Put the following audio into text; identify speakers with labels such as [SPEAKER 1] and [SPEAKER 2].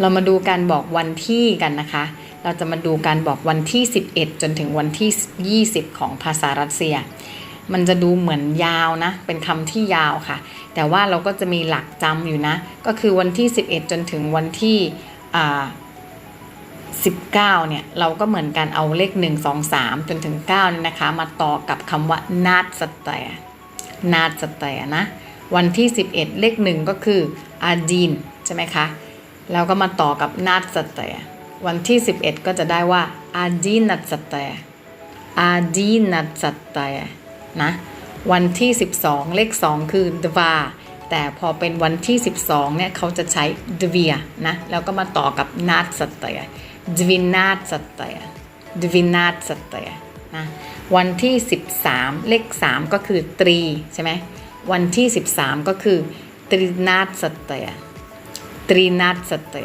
[SPEAKER 1] เรามาดูการบอกวันที่กันนะคะ เราจะมาดูการบอกวันที่ 11 จนถึงวันที่ 20 ของภาษารัสเซีย มันจะดูเหมือนยาวนะ เป็นคำที่ยาวค่ะ แต่ว่าเราก็จะมีหลักจำอยู่นะ ก็คือวันที่ 11 จนถึงวันที่19 เนี่ย เราก็เหมือนกันเอาเลข 1 2 3 จนถึง 9 เนี่ยนะคะ มาต่อกับคำว่านาดสเตยนาดสเตยนะ วันที่ 11 เลข 1 ก็คืออาจีนใช่ไหมคะ แล้วก็มาต่อกับนาดสเตยวันที่ 11 ก็จะได้ว่าอาจีนัดสเตยอาจีนัดสเตยนะวันที่ 12 เลข 2 คือดวาแต่พอเป็นวันที่ 12เนี่ยเขาจะใช้ดเวียนะแล้วก็มาต่อกับนาดสเตยดวินาดสเตยดวินาดสเตยนะวันที่ 13 เลข 3 ก็คือตรีใช่ไหมวันที่ 13 ก็คือตรีนาดสเตย ത്രീനാട്ട് സത്ത്